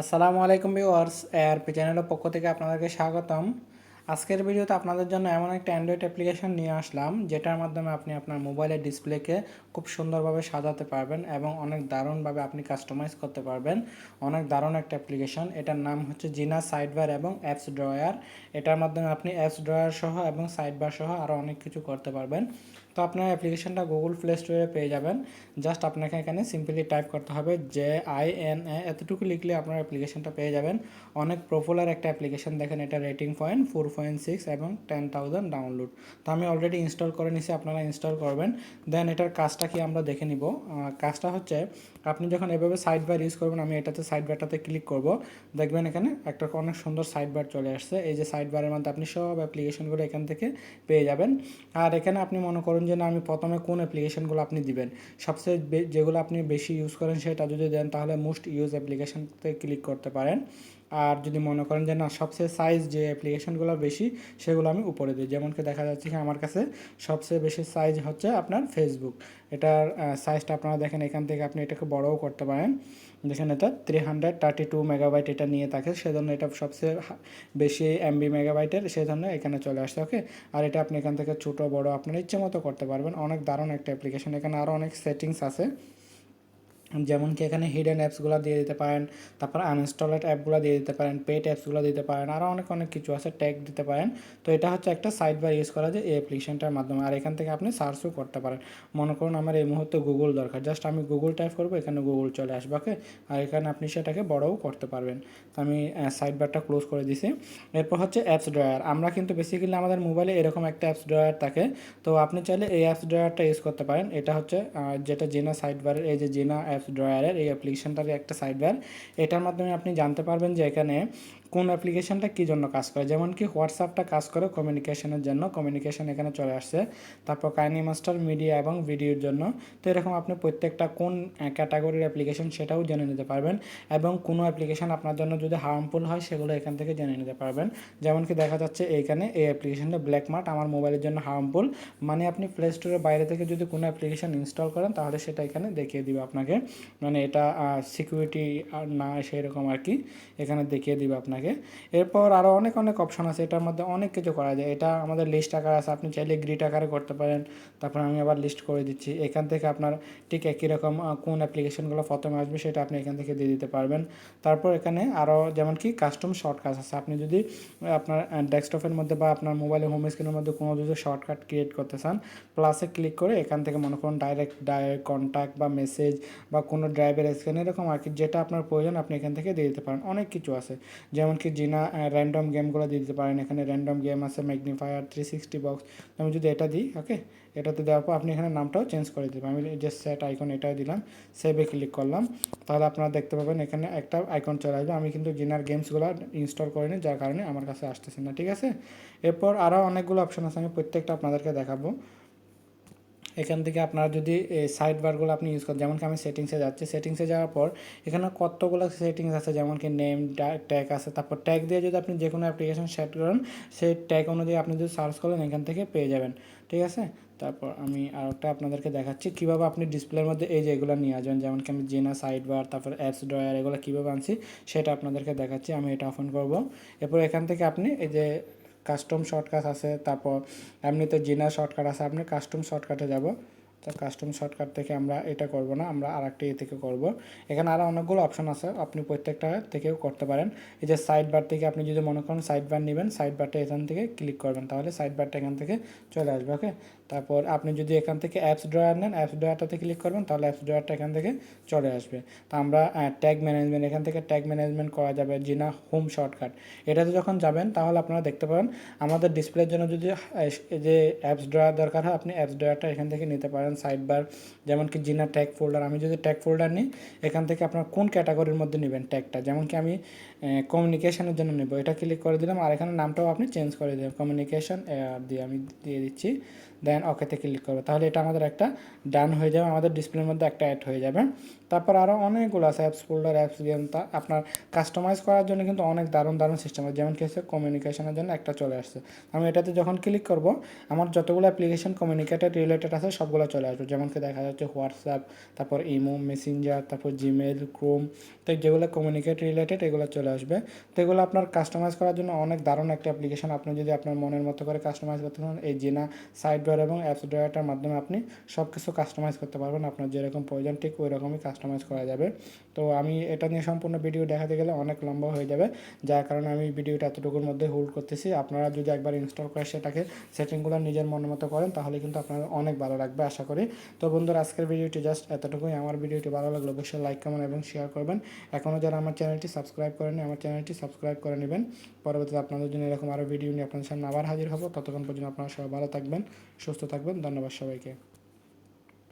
আসসালামু আলাইকুম viewers, ARP চ্যানেলের পক্ষ থেকে আপনাদেরকে স্বাগতম। আজকের ভিডিওতে আপনাদের জন্য এমন একটা অ্যান্ড্রয়েড অ্যাপ্লিকেশন নিয়ে আসলাম, যেটার মাধ্যমে আপনি আপনার মোবাইলের ডিসপ্লেকে খুব সুন্দরভাবে সাজাতে পারবেন এবং অনেক দারুণভাবে আপনি কাস্টমাইজ করতে পারবেন। অনেক দারুণ একটা অ্যাপ্লিকেশন এটার নাম হচ্ছে জিনা সাইডবার এবং অ্যাপস ড্রয়ার এটার মাধ্যমে আপনি অ্যাপস ড্রয়ার সহ এবং সাইডবার সহ আরও অনেক কিছু করতে পারবেন। তো আপনার অ্যাপ্লিকেশনটা গুগল প্লে স্টোরে পেয়ে যাবেন। জাস্ট আপনাকে এখানে সিম্পলি টাইপ করতে হবে জে আই এন এ এতটুকু লিখলে আপনার অ্যাপ্লিকেশনটা পেয়ে যাবেন। অনেক পপুলার একটা অ্যাপ্লিকেশন দেখেন এটা rating point four point six এবং টেন থাউজেন্ড ডাউনলোড তো আমি অলরেডি ইনস্টল করে নিছি, আপনারা ইনস্টল করবেন। দেন এটার কাজটা কি আমরা দেখে নিব। কাজটা হচ্ছে, আপনি যখন এভাবে সাইড বার ইউজ করবেন, আমি এটাতে সাইড বারটাতে ক্লিক করব। দেখবেন এখানে একটা অনেক সুন্দর সাইড বার চলে আসছে। এই যে সাইড বারের মধ্যে আপনি সব অ্যাপ্লিকেশনগুলো এখান থেকে পেয়ে যাবেন। আর এখানে আপনি মনে করুন যে না, আমি প্রথমে কোন অ্যাপ্লিকেশনগুলো আপনি দিবেন। সবচেয়ে যেগুলো আপনি বেশি ইউজ করেন সেটা যদি দেন, তাহলে মোস্ট ইউজ অ্যাপ্লিকেশনতে ক্লিক করতে পারেন। আর যদি মনে করেন যে না, সবচেয়ে সাইজ যে অ্যাপ্লিকেশনগুলো বেশি, সেগুলো আমি উপরে দিই। যেমনকি দেখা যাচ্ছে কি, আমার কাছে সবচেয়ে বেশি সাইজ হচ্ছে আপনার ফেসবুক এটার সাইজটা আপনারা দেখেন, এখান থেকে আপনি এটাকে বড়ও করতে পারেন। দেখেন এটা three hundred thirty two megabyte এটা নিয়ে থাকে, সেজন্য এটা সবচেয়ে বেশি এমবি মেগাবাইটের সেজন্য এখানে চলে আসছে ওকে আর এটা আপনি এখান থেকে ছোটো, বড় আপনার ইচ্ছে মতো করতে পারবেন। অনেক দারুণ একটা অ্যাপ্লিকেশন এখানে আরও অনেক সেটিংস আছে। যেমন কি এখানে হিডেন অ্যাপসগুলো দিয়ে দিতে পারেন, তারপর আনইনস্টলেড অ্যাপগুলো দিয়ে দিতে পারেন পেড অ্যাপসগুলো দিতে পারেন আরও অনেক অনেক কিছু আছে ট্যাগ দিতে পারেন। তো এটা হচ্ছে একটা সাইট বার ইউজ করা যায় এই অ্যাপ্লিকেশনটার মাধ্যমে, আর এখান থেকে আপনি সার্চও করতে পারেন। মনে করুন আমার এই মুহূর্তে গুগল দরকার জাস্ট আমি গুগল টাইপ করব, এখানে গুগল চলে আসবে ওকে আর এখানে আপনি সেটাকে বড়ও করতে পারবেন। তো আমি সাইড বারটা ক্লোজ করে দিছি। এরপর হচ্ছে অ্যাপস ড্রয়ার আমরা কিন্তু বেসিক্যালি আমাদের মোবাইলে এরকম একটা অ্যাপস ড্রয়ার থাকে। তো আপনি চাইলে এই অ্যাপস ড্রয়ারটা ইউজ করতে পারেন। এটা হচ্ছে যেটা জেনা সাইড বারের এই যে জেনা অ্যাপস ড্রয়ারের এই অ্যাপ্লিকেশনটার একটা সাইড বার এটার মাধ্যমে আপনি জানতে পারবেন যে এখানে কোন অ্যাপ্লিকেশনটা কী জন্য কাজ করে? যেমন কি হোয়াটসঅ্যাপটা কাজ করে কমিউনিকেশনের জন্য কমিউনিকেশন এখানে চলে আসছে। তারপর কাইনি মাস্টার মিডিয়া এবং ভিডিওর জন্য। তো এরকম আপনি প্রত্যেকটা কোন ক্যাটাগরির অ্যাপ্লিকেশন সেটাও জেনে নিতে পারবেন এবং কোনো অ্যাপ্লিকেশন আপনার জন্য যদি হার্মফুল হয় সেগুলো এখান থেকে জেনে নিতে পারবেন। যেমন কি দেখা যাচ্ছে এইখানে এই অ্যাপ্লিকেশনটা ব্ল্যাক মার্ট আমার মোবাইলের জন্য হার্মফুল মানে আপনি প্লে স্টোরের বাইরে থেকে যদি কোনো অ্যাপ্লিকেশন ইনস্টল করেন, তাহলে সেটা এখানে দেখিয়ে দিবে আপনাকে। মানে এটা সিকিউরিটি না সেই রকম আর কি এখানে দেখিয়ে দিবে আপনাকে। এরপর আরও অনেক অনেক অপশন আছে, এটার মধ্যে অনেক কিছু করা যায়। এটা আমাদের লিস্ট আকার আছে, আপনি চাইলে গ্রিট আকারে করতে পারেন। তারপর আমি আবার লিস্ট করে দিচ্ছি। এখান থেকে আপনার ঠিক একই রকম কোন অ্যাপ্লিকেশনগুলো প্রথমে আসবে সেটা আপনি এখান থেকে দিয়ে দিতে পারবেন। তারপর এখানে আরও যেমন কি কাস্টম শর্টকাট আছে। আপনি যদি আপনার ডেস্কটপের মধ্যে বা আপনার মোবাইলে হোম স্ক্রিনের মধ্যে কোনো যদি শর্টকাট ক্রিয়েট করতে চান প্লাসে ক্লিক করে এখান থেকে মনে করুন ডাইরেক্ট ডাইরেক্ট কন্ট্যাক্ট বা মেসেজ বা কোনো ড্রাইভের স্ক্যান এরকম আর কি, যেটা আপনার প্রয়োজন, আপনি এখান থেকে দিয়ে দিতে পারেন। অনেক কিছু আছে। যেমন কি জিনা র্যান্ডম গেমগুলো দিতে পারেন। এখানে র্যান্ডম গেম আছে ম্যাগনিফায়ার থ্রি সিক্সটি বক্স আমি যদি এটা দিই ওকে এটাতে দেওয়ার পর আপনি এখানে নামটাও চেঞ্জ করে দেবেন আমি যে সেট আইকন এটাও দিলাম সেভে ক্লিক করলাম। তাহলে আপনারা দেখতে পাবেন এখানে একটা আইকন চলে আসবে। আমি কিন্তু জিনার গেমসগুলো ইনস্টল করিনি, যার কারণে আমার কাছে আসতেছে না, ঠিক আছে? এরপর আরও অনেকগুলো অপশন আছে, আমি প্রত্যেকটা আপনাদেরকে দেখাবো। এখান থেকে আপনারা যদি সাইড বারগুলো আপনি ইউজ করেন, যেমন কি আমি সেটিংসে যাচ্ছি সেটিংসে যাওয়ার পর এখানে কতগুলো সেটিংস আছে, যেমন কি নেম ট্যাগ আছে, তারপর ট্যাগ দিয়ে যদি আপনি যে কোনো অ্যাপ্লিকেশন সেট করেন, সেই ট্যাগ অনুযায়ী আপনি যদি সার্চ করেন, এখান থেকে পেয়ে যাবেন, ঠিক আছে? তারপর আমি আর একটা আপনাদেরকে দেখাচ্ছি, কীভাবে আপনি ডিসপ্লের মধ্যে এই যে এগুলো নিয়ে আসবেন, যেমন কি আমি জেনা সাইড বার তারপর অ্যাপস ড্রয়ার এগুলো কীভাবে আনছি, সেটা আপনাদেরকে দেখাচ্ছি, আমি এটা ওপেন করব। এরপর এখান থেকে আপনি এই যে কাস্টম শর্টকাট আছে তারপর এমনিতে জিনা শর্টকাট আছে আপনি কাস্টম শর্টকাটে যাব। তো কাস্টম শর্টকাট থেকে আমরা এটা করব না, আমরা আর একটা ইয়ে থেকে করব। এখানে আরও অনেকগুলো অপশন আছে, আপনি প্রত্যেকটা থেকেও করতে পারেন। এই যে সাইড বার থেকে আপনি যদি মনে করেন সাইড বার নেবেন সাইড বারটা এখান থেকে ক্লিক করবেন, তাহলে সাইড বারটা এখান থেকে চলে আসবে ওকে তারপর আপনি যদি এখান থেকে অ্যাপস ড্রয়ার নেন অ্যাপস ড্রয়ারটাতে ক্লিক করবেন, তাহলে অ্যাপস ড্রয়ারটা এখান থেকে চলে আসবে। তো আমরা ট্যাগ ম্যানেজমেন্ট এখান থেকে ট্যাগ ম্যানেজমেন্ট করা যাবে, জিনা হোম শর্টকাট এটাতে যখন যাবেন, তাহলে আপনারা দেখতে পাবেন, আমাদের ডিসপ্লের জন্য যদি যে অ্যাপস ড্রয়ার দরকার হয়, আপনি অ্যাপস ড্রয়ারটা এখান থেকে নিতে পারেন। সাইড বার যেমন কি জিনা ট্যাগ ফোল্ডার আমি যদি ট্যাগ ফোল্ডার নিই, এখান থেকে আপনার কোন ক্যাটাগরির মধ্যে নেবেন ট্যাগটা যেমন কি আমি কমিউনিকেশনের জন্য নেব। এটা ক্লিক করে দিলাম আর এখানে নামটাও আপনি চেঞ্জ করে দেবেন। কমিউনিকেশন দিয়ে আমি দিয়ে দিচ্ছি। দেন ওকেতে ক্লিক করব। তাহলে এটা আমাদের একটা ডান হয়ে যাবে। আমাদের ডিসপ্লের মধ্যে একটা অ্যাড হয়ে যাবে। তারপর আরও অনেকগুলো আছে অ্যাপস ফোল্ডার অ্যাপস গেম তা আপনার কাস্টমাইজ করার জন্য কিন্তু অনেক দারুণ দারুণ সিস্টেম আছে। যেমন কি হচ্ছে কমিউনিকেশনের জন্য একটা চলে আসছে। আমি এটাতে যখন ক্লিক করব, আমার যতগুলো অ্যাপ্লিকেশন কমিউনিকেটেড রিলেটেড আছে, সবগুলো চলে আসবে। যেমন কি দেখা যাচ্ছে হোয়াটসঅ্যাপ তারপর ইমো মেসেঞ্জার তারপর জিমেল ক্রোম তো যেগুলো কমিউনিকেট রিলেটেড এগুলো চলে আসবে। তো এগুলো আপনার কাস্টমাইজ করার জন্য অনেক দারুণ একটা অ্যাপ্লিকেশন আপনি যদি আপনার মনের মতো করে কাস্টমাইজ করতে পারেন এই জিনা সাইড ড্রয়ার এবং অ্যাপস ড্রয়ারটার মাধ্যমে আপনি সব কিছু কাস্টমাইজ করতে পারবেন। আপনার যেরকম প্রয়োজন ঠিক ওই রকমই কাস্টমাইজ করা যাবে। তো আমি এটা নিয়ে সম্পূর্ণ ভিডিও দেখাতে গেলে অনেক লম্বা হয়ে যাবে। যার কারণে আমি ভিডিওটা এতটুকুর মধ্যে হোল্ড করতেছি। আপনারা যদি একবার ইনস্টল করে সেটাকে সেটিংগুলো নিজের মনের মতো করেন, তাহলে কিন্তু আপনার অনেক ভালো লাগবে। আশা করি। তো বন্ধুরা, আজকের ভিডিওটি জাস্ট এতটুকুই। আমার ভিডিওটি ভালো লাগলে অবশ্যই লাইক কমেন্ট এবং শেয়ার করবেন। এখনও যারা আমার চ্যানেলটি সাবস্ক্রাইব করেনি আমার চ্যানেলটি সাবস্ক্রাইব করে নেবেন। পরবর্তীতে আপনাদের জন্য এরকম আরও ভিডিও নিয়ে আপনাদের সামনে আবার হাজির হব। ততক্ষণ পর্যন্ত আপনারা সবাই ভালো থাকবেন, সুস্থ থাকবেন। ধন্যবাদ সবাইকে।